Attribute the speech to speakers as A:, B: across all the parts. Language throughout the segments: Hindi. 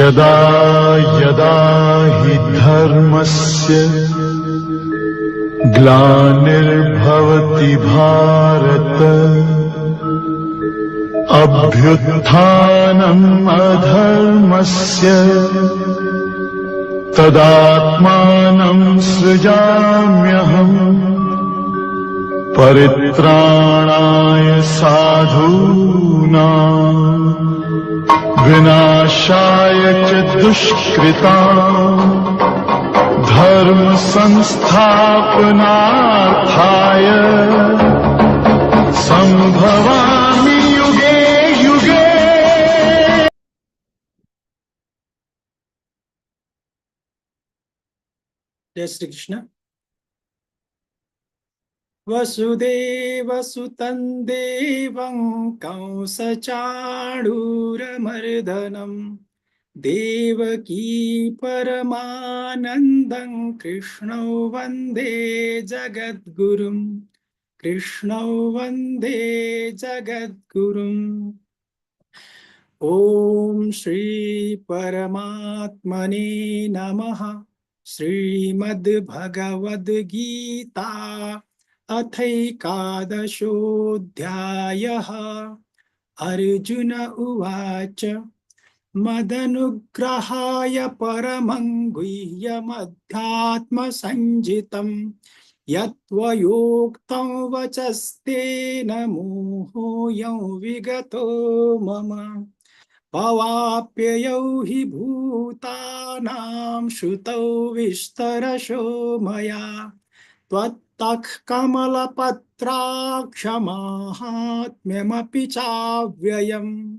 A: यदा यदा हि धर्मस्य ग्लानिर्भवति भारत। अभ्युत्थानम् अधर्मस्य तदात्मानम् सृजाम्यहम्। परित्राणाय साधूनाम् विनाशाय च दुष्कृता धर्म संस्थापनार्थाय सम्भवामि युगे युगे।
B: जय श्री कृष्ण वसुदेवसुतं देवं कंसचाणूरमर्दनं देवकी कृष्णौ वंदे जगद्गुरुं, कृष्णौ वंदे जगद्गुरुम् ॐ श्री परमात्मने नमः। श्रीमद्भगवद्गीता अथैकादशोऽध्यायः। अर्जुन उवाच। मदनुग्रहाय परमं गुह्यमध्यात्मसञ्जितं यत्त्वयोक्तं वचस्तेन मोहोऽयं विगतो मम। भवाप्ययौ हि भूतानां श्रुतौ विस्तरशो मया। त्वत्तः कमलपत्राक्षमाहात्म्यमपि चाव्ययम्।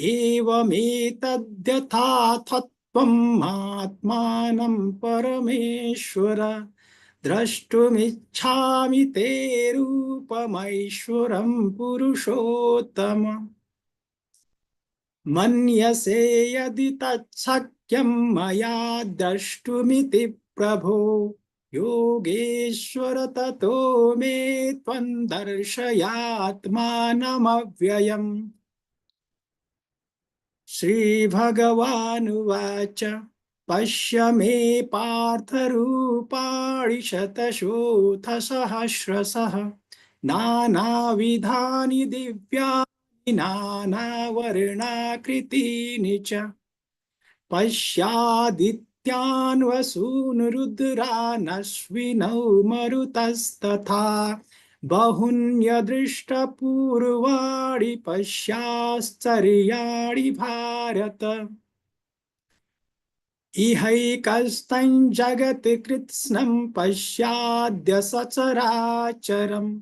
B: एवमेतद्यथा त्वम् आत्मानं परमेश्वर, द्रष्टुमिच्छामि ते रूपमैश्वरं पुरुषोत्तम। मन्यसे यदि तच्छक्यं मया द्रष्टुमिति प्रभो, योगेश्वर ततो मे त्वं दर्शयात्मानमव्ययम्। श्रीभगवानुवाच पश्य मे पार्थरूपाणि शतशोऽथ नानाविधानि दिव्यानि नानावर्णाकृतीनि च पश्यादित्यान् वसून् रुद्रानश्विनौ मरुतस्तथा बहुन्यदृष्टपूर्वाणि पश्याश्चर्याणि भारत। इहैकस्तं जगत् कृत्स्नं पश्याद्य सचराचरम्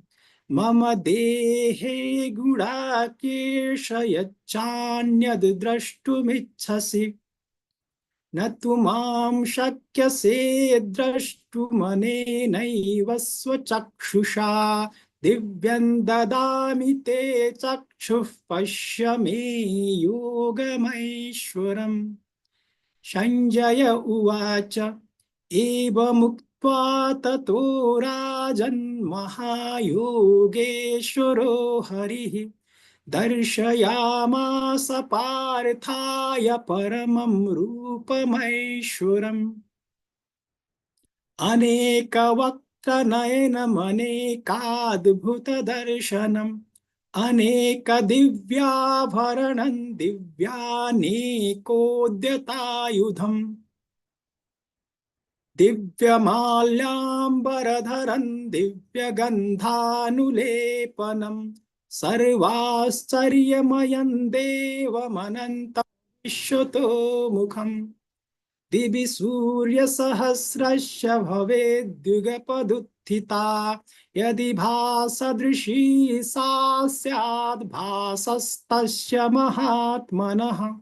B: मम देहे गुणाकेश यच्चान्यद् द्रष्टुमिच्छसि न तु माँ शक्यसे द्रष्टुमनेनैव स्वचक्षुषा। दिव्यं ददामि ते चक्षुः पश्य मे योगमैश्वरम्। सञ्जय उवाच, एवमुक्त्वा ततो राजन्महायोगेश्वरो हरिः। दर्शयामास पार्थाय परमं रूपमैश्वरम्। अनेकवक्त्रनयनमनेकाद्भुतदर्शनम् अनेकदिव्याभरणं दिव्यानेकोद्यतायुधम्। दिव्यमाल्याम्बरधरं दिव्यगन्धानुलेपनम्। सर्वाश्चर्यमयं देवमनन्तं विश्वतो मुखम् दिवि भवेद्युगपदुत्थिता। यदि भासदृशी सा स्याद् भासस्तस्य महात्मनः।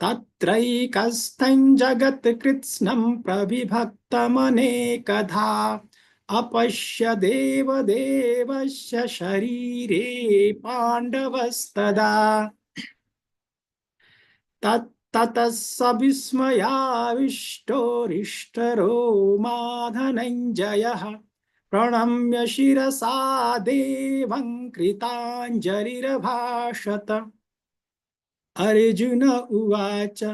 B: तत्रैकस्थं जगत्कृत्स्नं प्रविभक्तमनेकधा। अपश्य देवदेवस्य शरीरे पाण्डवस्तदा। तत् ततः स विस्मयाविष्टोरिष्टरो माधनञ्जयः। प्रणम्य शिरसा देवं कृताञ्जलिरभाषत। अर्जुन उवाच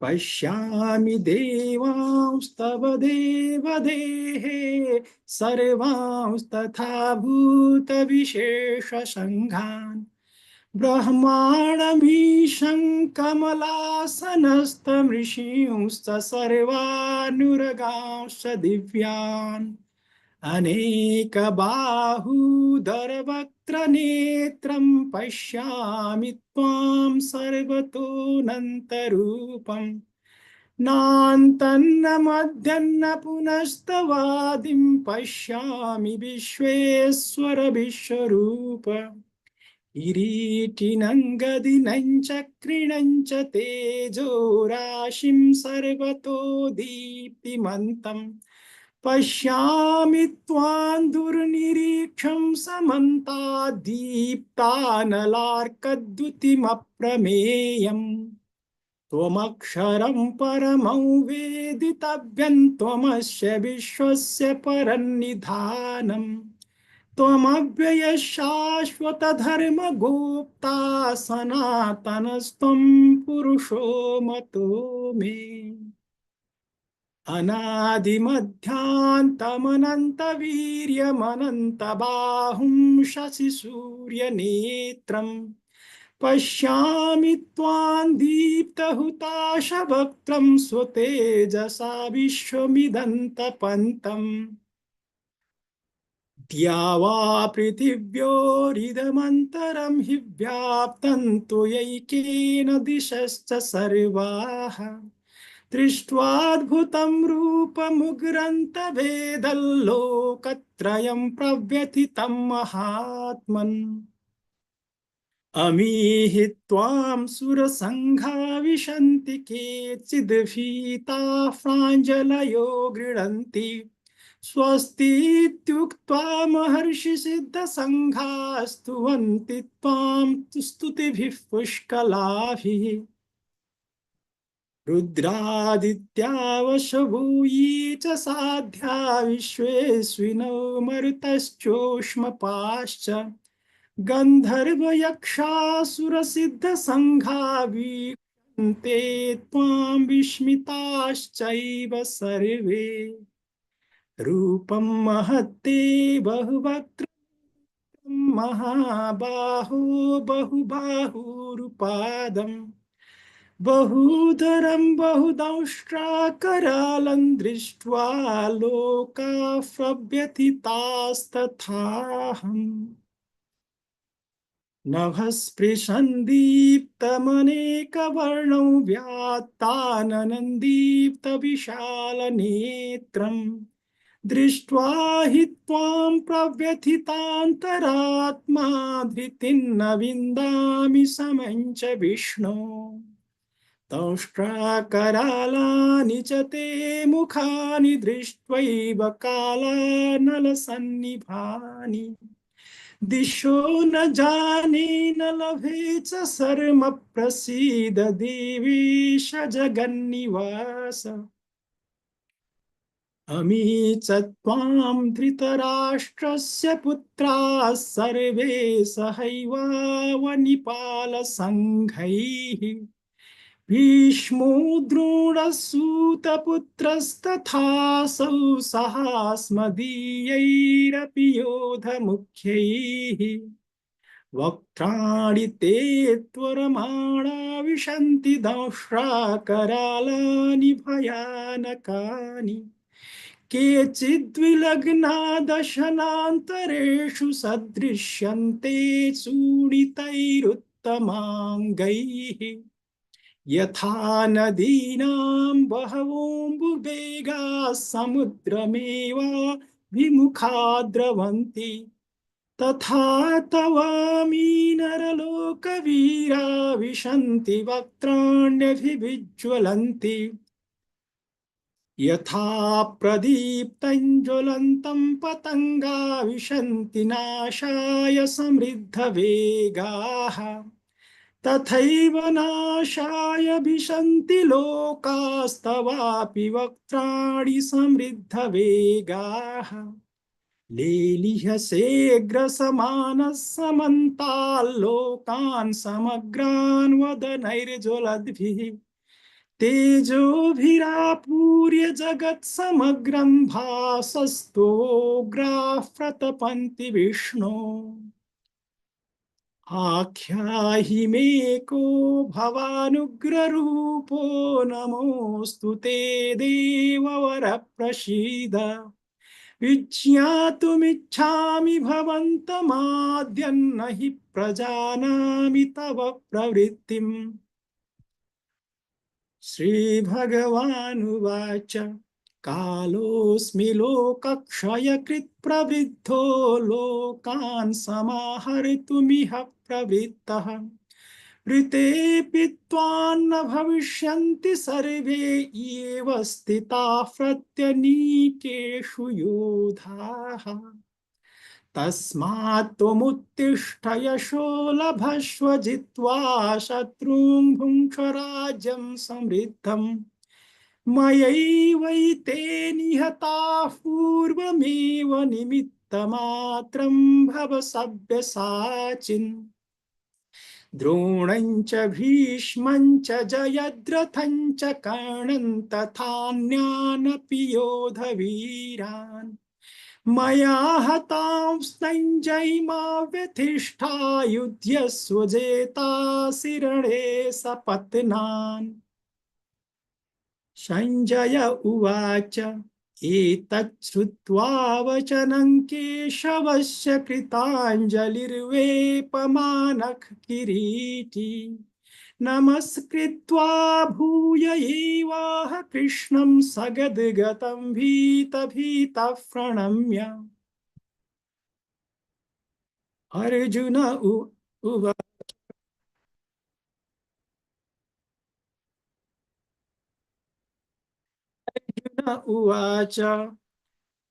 B: पश्यामि देवांस्तव देवदेहे सर्वांस्तथा भूतविशेषसङ्घान् ब्रह्माणमीशं कमलासनस्तमृषींश्च सर्वानुरगांश्च दिव्यान्। अनेकबाहूदरवक्त्रनेत्रं पश्यामि त्वां सर्वतोऽनन्तरूपम् नान्तन्न मध्यन्न पुनस्तवादिं पश्यामि विश्वेश्वर विश्वरूप। किरीटिनं गदिनं तेजो राशिं सर्वतो दीप्तिमन्तम् पश्यामि त्वां दुर्निरीक्षं समन्ताद्दीप्तानलार्कद्युतिमप्रमेयम् त्वमक्षरं परमं वेदितव्यं त्वमस्य विश्वस्य परन्निधानम् सनातनस्त्वं पुरुषो मतो मे। अनादिमध्यान्तमनन्तवीर्यमनन्तबाहुं शशिसूर्यनेत्रम्। पश्यामि त्वां दीप्तहुताशवक्त्रं स्वतेजसा विश्वमिदन्तपन्तम् द्यावा पृथिव्योरिदमन्तरं हि व्याप्तं त्वयैकेन दिशश्च सर्वाः। दृष्ट्वाद्भुतं रूपमुग्रन्तभेदल्लोकत्रयं प्रव्यथितं महात्मन्। अमीहि त्वां सुरसङ्घा विशन्ति केचिद्भीताः प्राञ्जलयो गृह्णन्ति स्वस्तीत्युक्त्वा महर्षिसिद्धसङ्घा स्तुवन्ति त्वां स्तुतिभिः पुष्कलाभिः। रुद्रादित्या वशभूयी च साध्या विश्वेस्विनो मरुतश्चोष्मपाश्च गन्धर्वयक्षासुरसिद्धसङ्घा वीक्षन्ते त्वां विस्मिताश्चैव सर्वे। रूपं महत्ते बहुवक्त्र महाबाहो बहुबाहुरुपादम् बहुधरं बहुदंष्ट्राकरालं दृष्ट्वा लोकाः प्रव्यथितास्तथाहम् नभस्पृशन् दीप्तमनेकवर्णौ व्यात्ताननन्दीप्तविशालनेत्रम् दृष्ट्वा हि त्वां प्रव्यथितान्तरात्मा धृतिं विन्दामि समं च विष्णो। दंष्ट्राकरालानि च ते मुखानि दृष्ट्वैव कालानलसन्निभानि। दिशो न जाने न लभे च शर्म प्रसीद देवीश जगन्निवास। अमी च त्वां धृतराष्ट्रस्य पुत्राः सर्वे सहैवावनिपालसङ्घैः। भीष्मो द्रोणसूतपुत्रस्तथासौ सहास्मदीयैरपि योधमुख्यैः वक्त्राणि ते त्वरमाणा विशन्ति दंष्ट्राकरालानि भयानकानि। केचिद्विलग्ना दशनान्तरेषु सदृश्यन्ते चूडितैरुत्तमाङ्गैः यथा नदीनां बहवोऽम्बुवेगाः समुद्रमेवा विमुखा द्रवन्ति तथा तवामी नरलोकवीरा विशन्ति वक्त्राण्यभिविज्वलन्ति यथा प्रदीप्तं ज्वलन्तं पतङ्गा विशन्ति नाशाय समृद्धवेगाः तथैव नाशाय विशन्ति लोकास्तवापि वक्त्राणि समृद्धवेगाः। लेलिहसेऽग्रसमानः समन्ताल्लोकान् समग्रान् वदनैर्ज्वलद्भिः। तेजोभिरापूर्य जगत्समग्रं भासस्तोग्राः प्रतपन्ति विष्णो। आख्याहि मे को भवानुग्ररूपो नमोऽस्तु ते देववरप्रसीद विज्ञातुमिच्छामि भवन्तमाद्यन्न हि प्रजानामि तव प्रवृत्तिम्। श्रीभगवानुवाच, कालोऽस्मि लोकक्षयकृत् प्रवृद्धो लोकान् समाहर्तुमिह प्रवृत्तः। ऋतेऽपि त्वान्न भविष्यन्ति सर्वे एव स्थिताः प्रत्यनीकेषु योधाः। तस्मात् यशो लभस्व जित्वा शत्रून् भुङ्क्ष राज्यं समृद्धम्। मयैवैते निहताः पूर्वमेव निमित्तमात्रं भव सव्यसाचिन् द्रोणं च भीष्मं च जयद्रथं च कर्णं तथान्यानपि योधवीरान् मया हतांस्तञ्जयिमा व्यथिष्ठा युध्यस्व जेतासि रणे सपत्नान्। सञ्जय उवाच। एतच्छ्रुत्वा वचनं केशवस्य कृताञ्जलिर्वेपमानः किरीटी नमस्कृत्वा भूय एवाह कृष्णं सगद्गतं भीतभीतः प्रणम्य अर्जुन उवा अर्जुन उवाच।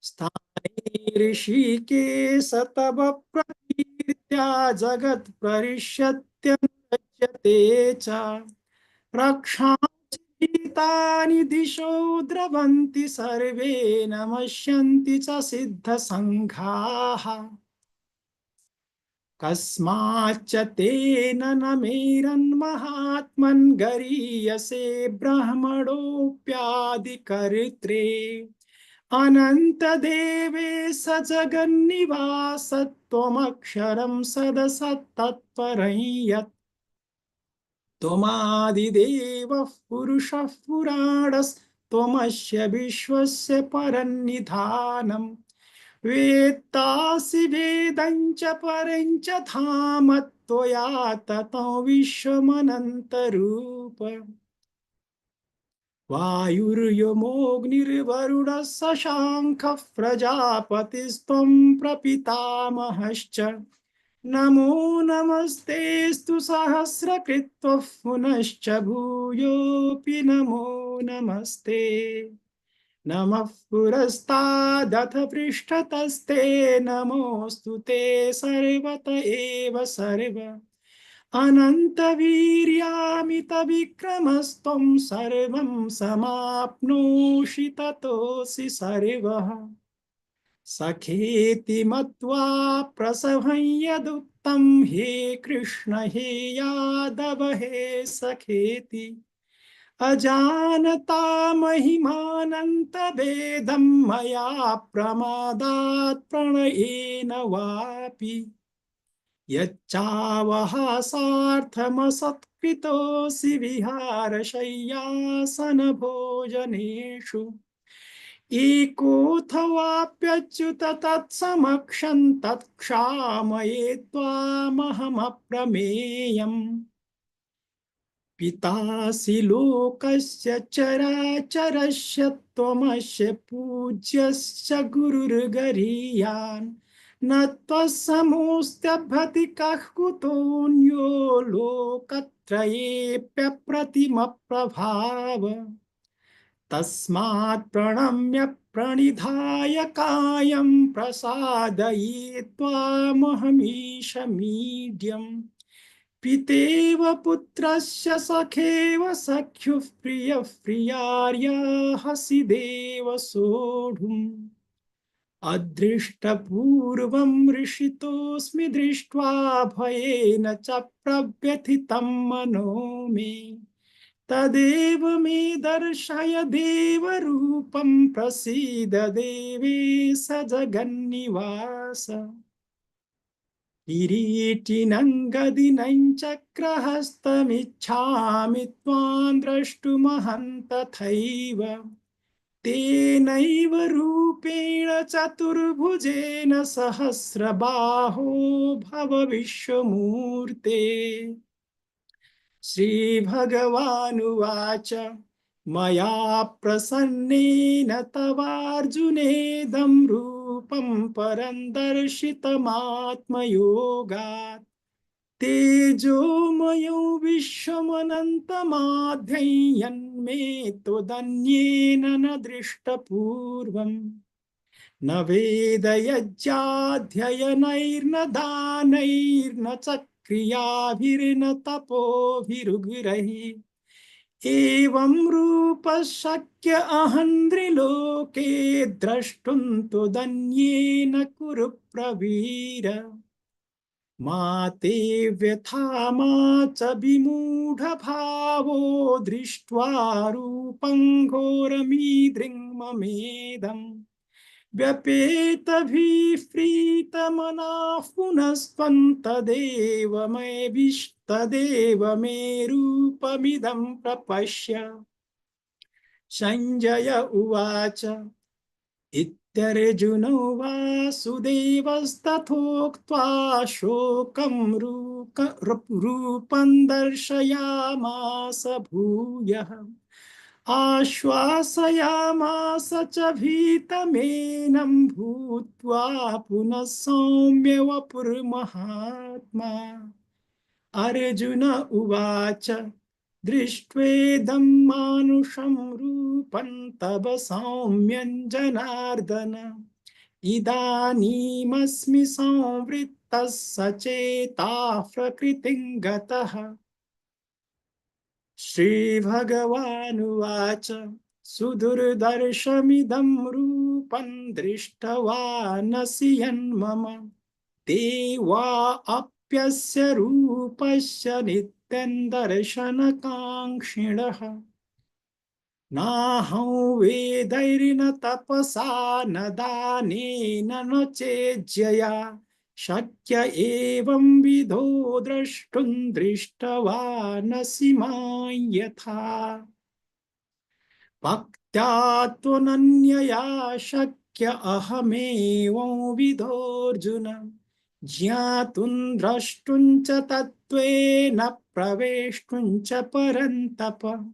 B: स्थाने के तव प्रकीर्त्या जगत च। रक्षांसि दिशो द्रवन्ति सर्वे नमस्यन्ति च सिद्धसङ्घाः। कस्माच्च तेन न मेरन्महात्मन् गरीयसे ब्रह्मणोऽप्यादिकर्त्रे। अनन्तदेवे स जगन्निवास त्वमक्षरं सदसत्तत्परं यत् त्वमादिदेवः पुरुषः पुराणस्त्वमस्य विश्वस्य परन्निधानम्। वेत्तासि वेदं च परं च धाम त्वया ततो विश्वमनन्तरूप। वायुर्यमोऽग्निर्वरुणः शशाङ्खः प्रजापतिस्त्वं प्रपितामहश्च। नमो नमस्तेऽस्तु सहस्रकृत्वः पुनश्च भूयोऽपि नमो नमस्ते। नमः पुरस्तादथ पृष्ठतस्ते नमोऽस्तु ते सर्वत एव सर्व। अनन्तवीर्यामितविक्रमस्त्वं सर्वं समाप्नोषि ततोऽसि सर्वः। सखेति मत्वा प्रसभं यदुक्तं हे कृष्ण, हे यादव, हे सखेति। अजानता महिमानन्तभेदं मया प्रमादात् प्रणयेन वापि। यच्चावहासार्थमसत्कृतोऽसि विहारशय्यासनभोजनेषु। एकोऽथवाप्यच्युत तत्समक्षं तत्क्षामये त्वामहमप्रमेयम्। पितासि लोकस्य चराचरस्य त्वमस्य पूज्यश्च गुरुर्गरीयान्। न त्वसमोऽस्त्यभति कः कुतोऽन्यो लोकत्रयेऽप्यप्रतिमप्रभाव तस्मात् प्रणम्य प्रणिधाय कायं प्रसादये त्वामहमीशमीड्यम् पितेव पुत्रस्य सखेव सख्युः प्रियः प्रियार्याहसि देव सोढुम्। अदृष्टपूर्वं ऋषितोऽस्मि दृष्ट्वा भयेन च प्रव्यथितं मनो मे। तदेव मे दर्शय देवरूपं प्रसीद देवेश जगन्निवास। किरीटिनं गदिनं चक्रहस्तमिच्छामि त्वां द्रष्टुमहं तथैव तेनैव रूपेण चतुर्भुजेन सहस्रबाहो भव विश्वमूर्ते। श्रीभगवानुवाच, मया प्रसन्नेन तवार्जुनेदं रूपं परं दर्शितमात्मयोगात् तेजोमयो विश्वमनन्तमाध्ययन्मे त्वदन्येन न दृष्टपूर्वम् न वेदयज्ञाध्ययनैर्न दानैर्न च क्रियाभिर्न तपोभिरुगिरैः एवं रूपः शक्य अहन्त्रिलोके द्रष्टुं त्वदन्येन कुरु प्रवीर। मा ते व्यथा, मा च विमूढभावो दृष्ट्वा रूपं घोरमीदृङ्ममेदम् व्यपेतभिः प्रीतमनाः पुनस्त्वं तदेव मे रूपमिदं प्रपश्य। सञ्जय उवाच, इत्यर्जुनो वासुदेवस्तथोक्त्वा शोकं रूक रूपं दर्शयामास भूयः। आश्वासयामास च भीतमेनं भूत्वा पुनः सौम्य वपुर्महात्मा अर्जुन उवाच दृष्ट्वेदं मानुषं रूपं तव सौम्यं जनार्दन इदानीमस्मि संवृत्तः सचेताः प्रकृतिं गतः। श्रीभगवानुवाच, सुदुर्दर्शमिदं रूपं दृष्टवानसि यन्मम। देवा अप्यस्य रूपस्य नित्यं दर्शनकाङ्क्षिणः नाहं वेदैर्न तपसा न दानेन न चेज्यया। शक्य एवं विधो द्रष्टुं दृष्टवानसि माँ यथा। भक्त्या त्वनन्यया शक्य अहमेवं विधोऽर्जुन। ज्ञातुं द्रष्टुं च तत्त्वेन प्रवेष्टुं च परन्तप।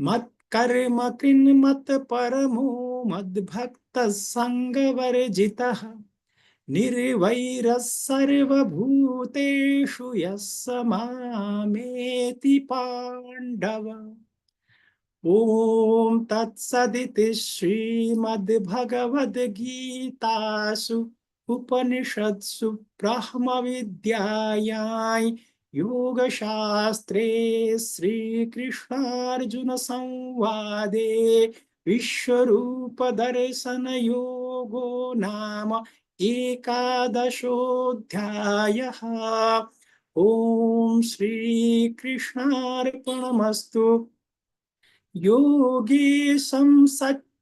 B: मत्कर्म कृन्मत्परमो मद्भक्तः सङ्गवर्जितः निर्वैरः सर्वभूतेषु यः स मामेति तत्सदिति श्रीमद्भगवद्गीतासु। उपनिषत्सु ब्रह्मविद्यायां योगशास्त्रे श्रीकृष्णार्जुनसंवादे विश्वरूपदर्शनयोगो नाम एकादशोऽध्यायः। ॐ श्रीकृष्णार्पणमस्तु। योगेशं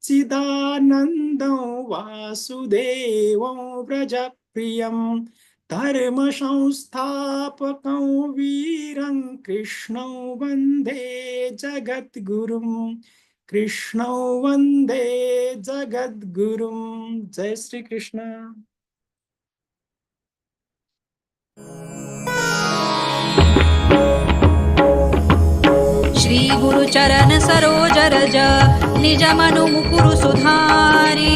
B: सच्चिदानन्दं वासुदेवं व्रजप्रियं धर्मसंस्थापकं वीरं कृष्णं वंदे जगद्गुरुं कृष्णौ वंदे जगद्गुरुं जय श्रीकृष्ण।
C: श्री गुरु चरण सरोज रज निज मनु मुकुरु सुधारी।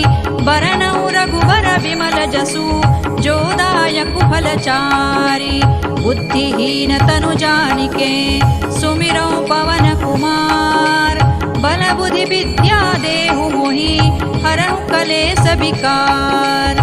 C: बरनउ रघुबर विमल जसु भय कुफलचारी बुद्धिहीन तनु जानिके सुमिरो पवन कुमार। बल बुद्धि विद्या देहु मोहि हरहु कलेस विकार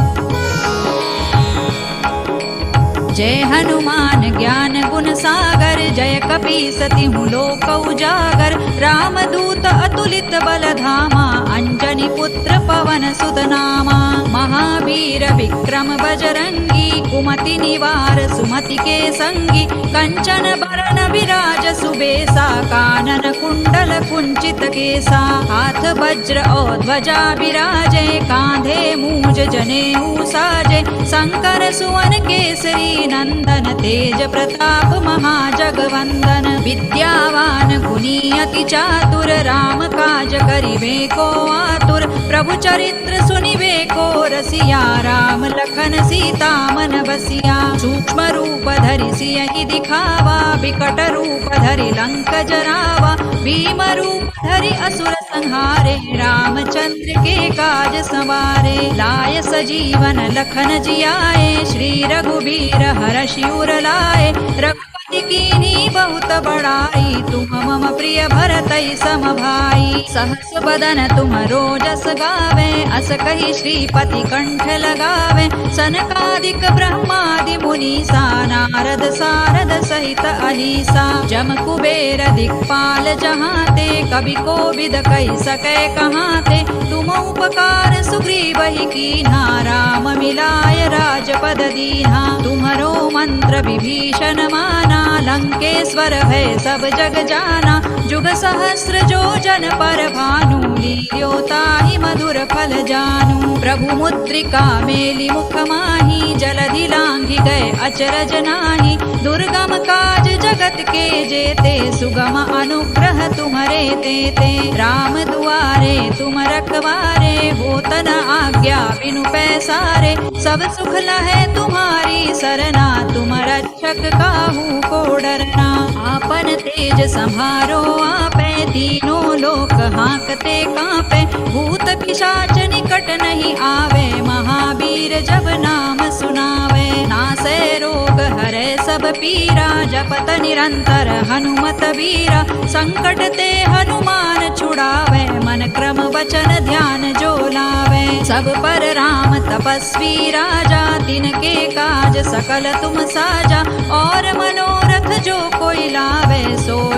C: जय हनुमान ज्ञान गुण सागर जय कपी सति लोक उजागर। राम दूत अतुलित बल धामा अंजनी पुत्र पवन सुतनामा। महावीर विक्रम बजरंगी कुमति निवार सुमति के संगी कंचन बरन विराज सुबेसा कानन कुंडल कुंचित केसा। हाथ वज्र और ध्वजा विराजे कांधे मूज जनेऊ साजे। शंकर सुवन केसरी नंदन तेज प्रताप महाजगवंदन। विद्यावान गुणी अति चातुर, राम काज करिबे को आतुर। प्रभु चरित्र सुनिबे को रसिया, राम लखन सीता मन बसिया। सूक्ष्म रूप धरि सियहि दिखावा, विकट रूप धरि लंक जरावा। भीम रूप धरि असुर संहारे, रामचंद्र के काज संवारे। लाय सजीवन लखन जियाए, श्री रघुबीर हर शिवर लाए। रघुपति कीनी बहुत बड़ाई तुम मम प्रिय भरत सम भाई। सहस बदन तुम रोजस गावे, अस कही श्रीपति कंठ लगावे। सनकादिक ब्रह्मादि मुनीसा नारद सारद सहित अहिसा। जम कुबेर दिक्पाल जहाँ ते कवि को विद कही सके कहाँ ते तुम उपकार सुग्रीव ही कीन्हा, राम मिलाय राजपद दीना तुम्हारो मंत्र विभीषण माना लंकेश्वर है, सब जग जाना। जुग सहस्र जो जन पर भानु, लील्योता ही मधुर फल जानू। प्रभु मुद्रिका मेली मुख माही जलधि लांघि गए अचरज नाही। दुर्गम काज जगत के जेते, सुगम अनुग्रह तुम्हरे तेते राम दुआरे, तुम रखवारे होत न आज्ञा बिनु पैसारे। सब सुख लहे तुम्हारी सरना तुम रक्षक काहू को डरना आपन तेज संहारो, आपे तीनों लोक हाकते कांपे। भूत पिशाच निकट नहीं आवे, महावीर जब नाम हरे सब पीरा, जपत निरंतर हनुमत वीरा। संकट ते हनुमान छुड़ावे, मन क्रम वचन ध्यान जो लावे। सब पर राम तपस्वी राजा, दिन के काज सकल तुम साजा। और मनोरथ जो कोई लावे, सोई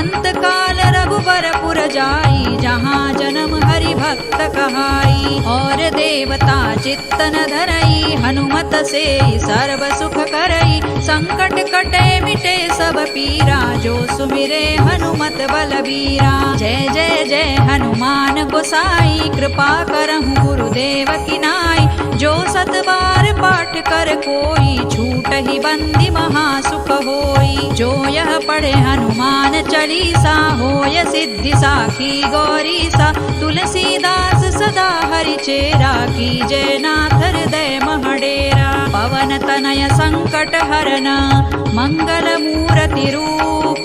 C: अंत काल रघुबर जाई जहाँ जन्म हरि भक्त कहाई। और देवता चित्तन धरई हनुमत से सर्व सुख करई। संकट कटे मिटे सब पीरा जो सुमिरे हनुमत बलबीरा। जय जय जय हनुमान गोसाई कृपा करहु गुरुदेव की नाई। जो सत बार पाठ कर कोई छूट ही बंदी महासुख होई। जो यह पढ़े हनुमान चालीसा होय सिद्धि साखी गौरी सा तुलसीदास सदा हरि चेरा की जय नाथ हृदय महडेरा। पवन तनय संकट हरना मंगल मूर्ति रूप।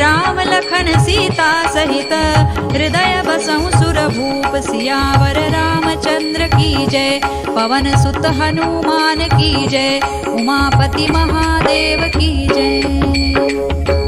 C: राम लखन सीता सहित हृदय बसहु सुरभूप। सियावर रामचंद्र की जय। पवन सुत हनु हनुमान की जय। उमापति महादेव की जय।